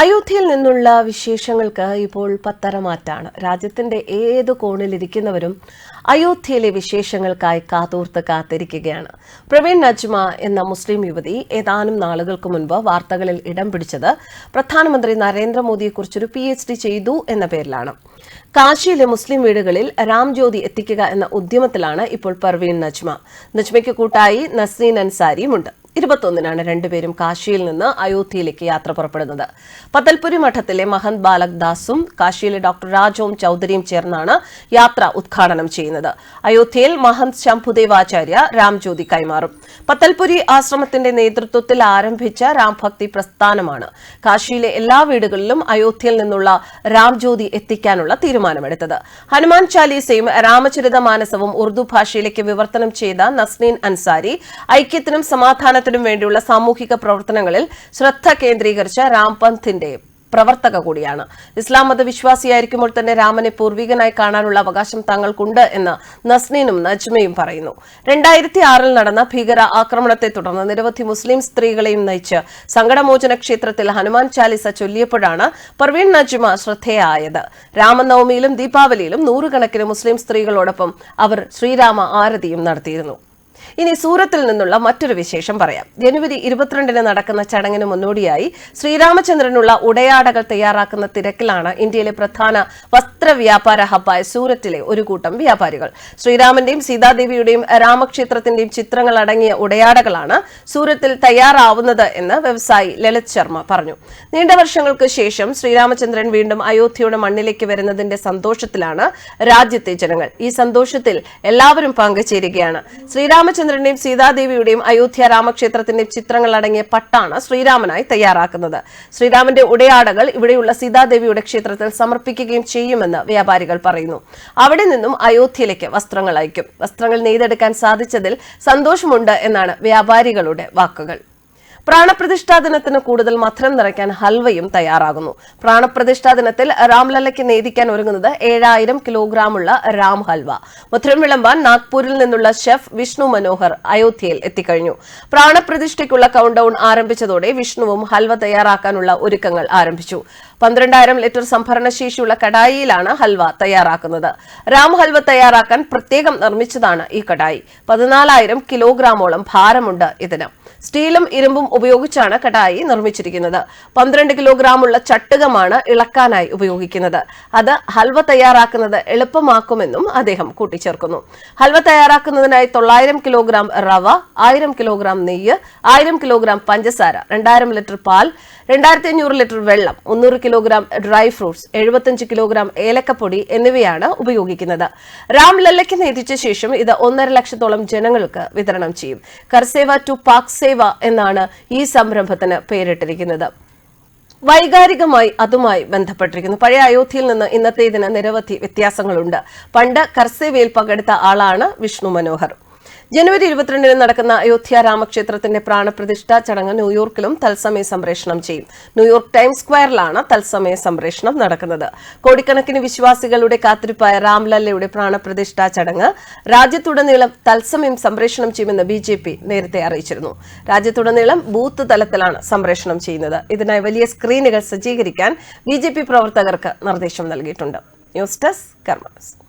അയോധ്യയിൽ നിന്നുള്ള വിശേഷങ്ങൾക്ക് ഇപ്പോൾ പത്തരമാറ്റാണ്. രാജ്യത്തിന്റെ ഏത് കോണിലിരിക്കുന്നവരും അയോധ്യയിലെ വിശേഷങ്ങൾക്കായി കാതോർത്ത് കാത്തിരിക്കുകയാണ്. പ്രവീൺ നജ്മ എന്ന മുസ്ലിം യുവതി ഏതാനും നാളുകൾക്ക് മുൻപ് വാർത്തകളിൽ ഇടം പിടിച്ചത് പ്രധാനമന്ത്രി നരേന്ദ്രമോദിയെക്കുറിച്ചൊരു പി എച്ച് ഡി ചെയ്തു എന്ന പേരിലാണ്. കാശിയിലെ മുസ്ലിം വീടുകളിൽ രാംജ്യോതി എത്തിക്കുക എന്ന ഉദ്യമത്തിലാണ് ഇപ്പോൾ പർവീൺ നജ്മ. നജ്മയ്ക്ക് കൂട്ടായി നസ്രീൻ അൻസാരിയുമുണ്ട്. ഇരുപത്തൊന്നിനാണ് രണ്ടുപേരും കാശിയിൽ നിന്ന് അയോധ്യയിലേക്ക് യാത്ര പുറപ്പെടുന്നത്. പത്തൽപുരി മഠത്തിലെ മഹന്ത് ബാലക് ദാസും കാശിയിലെ ഡോക്ടർ രാജോം ചൌധരിയും ചേർന്നാണ് യാത്ര ഉദ്ഘാടനം ചെയ്യുന്നത്. അയോധ്യയിൽ മഹന്ത് ശംഭുദേവാചാര്യ രാംജ്യോതി കൈമാറും. പത്തൽപുരി ആശ്രമത്തിന്റെ നേതൃത്വത്തിൽ ആരംഭിച്ച രാംഭക്തി പ്രസ്ഥാനമാണ്. കാശിയിലെ എല്ലാ വീടുകളിലും അയോധ്യയിൽ നിന്നുള്ള രാംജ്യോതി എത്തിക്കാനുള്ള തീരുമാനമെടുത്തത്. ഹനുമാൻ ചാലീസയും രാമചരിത മാനസവും ഉറുദു ഭാഷയിലേക്ക് വിവർത്തനം ചെയ്ത നസ്നീൻ അൻസാരി ഐക്യത്തിനും സമാധാനത്തിനും വേണ്ടിയുള്ള സാമൂഹിക പ്രവർത്തനങ്ങളിൽ ശ്രദ്ധ കേന്ദ്രീകരിച്ച രാംപന്ഥിന്റെ പ്രവർത്തക കൂടിയാണ്. ഇസ്ലാം മത വിശ്വാസിയായിരിക്കുമ്പോൾ തന്നെ രാമനെ പൂർവികനായി കാണാനുള്ള അവകാശം തങ്ങൾക്കുണ്ട് എന്ന് നസ്നീനും നജ്മയും പറയുന്നു. രണ്ടായിരത്തി ആറിൽ നടന്ന ഭീകര ആക്രമണത്തെ തുടർന്ന് നിരവധി മുസ്ലിം സ്ത്രീകളെയും നയിച്ച് സങ്കടമോചന ക്ഷേത്രത്തിൽ ഹനുമാൻ ചാലിസ ചൊല്ലിയപ്പോഴാണ് പർവീൺ നജ്മ ശ്രദ്ധേയായത്. രാമനവമിയിലും ദീപാവലിയിലും നൂറുകണക്കിന് മുസ്ലിം സ്ത്രീകളോടൊപ്പം അവർ ശ്രീരാമ ആരതിയും നടത്തിയിരുന്നു. ഇനി സൂറത്തിൽ നിന്നുള്ള മറ്റൊരു വിശേഷം പറയാം. ജനുവരി ഇരുപത്തിരണ്ടിന് നടക്കുന്ന ചടങ്ങിന് മുന്നോടിയായി ശ്രീരാമചന്ദ്രനുള്ള ഉടയാടകൾ തയ്യാറാക്കുന്ന തിരക്കിലാണ് ഇന്ത്യയിലെ പ്രധാന വസ്ത്ര വ്യാപാര ഹബ്ബായ സൂറത്തിലെ ഒരു കൂട്ടം വ്യാപാരികൾ. ശ്രീരാമന്റെയും സീതാദേവിയുടെയും രാമക്ഷേത്രത്തിന്റെയും ചിത്രങ്ങൾ അടങ്ങിയ ഉടയാടകളാണ് സൂറത്തിൽ തയ്യാറാവുന്നത് എന്ന് വ്യവസായി ലളിത് ശർമ്മ പറഞ്ഞു. നീണ്ട വർഷങ്ങൾക്ക് ശേഷം ശ്രീരാമചന്ദ്രൻ വീണ്ടും അയോധ്യയുടെ മണ്ണിലേക്ക് വരുന്നതിന്റെ സന്തോഷത്തിലാണ് രാജ്യത്തെ ജനങ്ങൾ. ഈ സന്തോഷത്തിൽ എല്ലാവരും പങ്കുചേരുകയാണ്. ശ്രീരാമചന്ദ്രന്റെയും സീതാദേവിയുടെയും അയോധ്യ രാമക്ഷേത്രത്തിന്റെയും ചിത്രങ്ങൾ അടങ്ങിയ പട്ടാണ് ശ്രീരാമനായി തയ്യാറാക്കുന്നത്. ശ്രീരാമന്റെ ഉടയാടകൾ ഇവിടെയുള്ള സീതാദേവിയുടെ ക്ഷേത്രത്തിൽ സമർപ്പിക്കുകയും ചെയ്യുമെന്ന് വ്യാപാരികൾ പറയുന്നു. അവിടെ നിന്നും അയോധ്യയിലേക്ക് വസ്ത്രങ്ങൾ അയക്കും. വസ്ത്രങ്ങൾ നെയ്തെടുക്കാൻ സാധിച്ചതിൽ സന്തോഷമുണ്ട് എന്നാണ് വ്യാപാരികളുടെ വാക്കുകൾ. പ്രാണപ്രതിഷ്ഠാ ദിനത്തിന് കൂടുതൽ മധുരം നിറയ്ക്കാൻ ഹൽവയും തയ്യാറാകുന്നു. പ്രാണപ്രതിഷ്ഠാ ദിനത്തിൽ രാംലല്ലയ്ക്ക് നേദിക്കാൻ ഒരുങ്ങുന്നത് ഏഴായിരം കിലോഗ്രാമുള്ള രാം ഹൽവ. മധുരം വിളമ്പാൻ നാഗ്പൂരിൽ നിന്നുള്ള ഷെഫ് വിഷ്ണു മനോഹർ അയോധ്യയിൽ എത്തിക്കഴിഞ്ഞു. പ്രാണപ്രതിഷ്ഠയ്ക്കുള്ള കൌണ്ട് ഡൌൺ ആരംഭിച്ചതോടെ വിഷ്ണുവും ഹൽവ തയ്യാറാക്കാനുള്ള ഒരുക്കങ്ങൾ ആരംഭിച്ചു. പന്ത്രണ്ടായിരം ലിറ്റർ സംഭരണശേഷിയുള്ള കടായിയിലാണ് ഹൽവ തയ്യാറാക്കുന്നത്. രാം ഹൽവ തയ്യാറാക്കാൻ പ്രത്യേകം നിർമ്മിച്ചതാണ് ഈ കടായി. പതിനാലായിരം കിലോഗ്രാമോളം ഭാരമുണ്ട് ഇതിന്. സ്റ്റീലും ഇരുമ്പും ഉപയോഗിച്ചാണ് കടായി നിർമ്മിച്ചിരിക്കുന്നത്. പന്ത്രണ്ട് കിലോഗ്രാമുള്ള ചട്ടുകമാണ് ഇളക്കാനായി ഉപയോഗിക്കുന്നത്. അത് ഹൽവ തയ്യാറാക്കുന്നത് എളുപ്പമാക്കുമെന്നും അദ്ദേഹം കൂട്ടിച്ചേർക്കുന്നു. ഹൽവ തയ്യാറാക്കുന്നതിനായി തൊള്ളായിരം കിലോഗ്രാം റവ ആയിരം കിലോഗ്രാം നെയ്യ് ആയിരം കിലോഗ്രാം പഞ്ചസാര രണ്ടായിരം ലിറ്റർ പാൽ രണ്ടായിരത്തി അഞ്ഞൂറ് ലിറ്റർ വെള്ളം മുന്നൂറ് കിലോഗ്രാം ഡ്രൈ ഫ്രൂട്ട്സ് എഴുപത്തഞ്ച് കിലോഗ്രാം ഏലക്കപ്പൊടി എന്നിവയാണ് ഉപയോഗിക്കുന്നത്. രാം ലല്ലയ്ക്ക് നീതിച്ച ശേഷം ഇത് ഒന്നര ലക്ഷത്തോളം ജനങ്ങൾക്ക് വിതരണം ചെയ്യും. കർസേവ ടു പാക് സേവ എന്നാണ് ഈ സംരംഭത്തിന് പേരിട്ടിരിക്കുന്നത്. വൈകാരികമായി അതുമായി ബന്ധപ്പെട്ടിരിക്കുന്നു. പഴയ അയോധ്യയിൽ നിന്ന് ഇന്നത്തെ ഇതിന് നിരവധി വ്യത്യാസങ്ങളുണ്ട്. പണ്ട് കർസേവയിൽ പങ്കെടുത്ത ആളാണ് വിഷ്ണു മനോഹർ. ജനുവരി ഇരുപത്തിരണ്ടിന് നടക്കുന്ന അയോധ്യ രാമക്ഷേത്രത്തിന്റെ പ്രാണപ്രതിഷ്ഠ ചടങ്ങ് ന്യൂയോർക്കിലും തത്സമയ സംപ്രേഷണം ചെയ്യും. ന്യൂയോർക്ക് ടൈംസ് സ്ക്വയറിലാണ് തത്സമയ സംപ്രേഷണം നടക്കുന്നത്. കോടിക്കണക്കിന് വിശ്വാസികളുടെ കാത്തിരിപ്പായ രാംലല്ലയുടെ പ്രാണപ്രതിഷ്ഠ ചടങ്ങ് രാജ്യത്തുടനീളം തത്സമയം സംപ്രേഷണം ചെയ്യുമെന്ന് ബി ജെ പി നേരത്തെ അറിയിച്ചിരുന്നു. രാജ്യത്തുടനീളം ബൂത്ത് തലത്തിലാണ് സംപ്രേഷണം ചെയ്യുന്നത്. ഇതിനായി വലിയ സ്ക്രീനുകൾ സജ്ജീകരിക്കാൻ ബി പ്രവർത്തകർക്ക് നിർദ്ദേശം നൽകിയിട്ടുണ്ട്. News desk കർമ്മസ്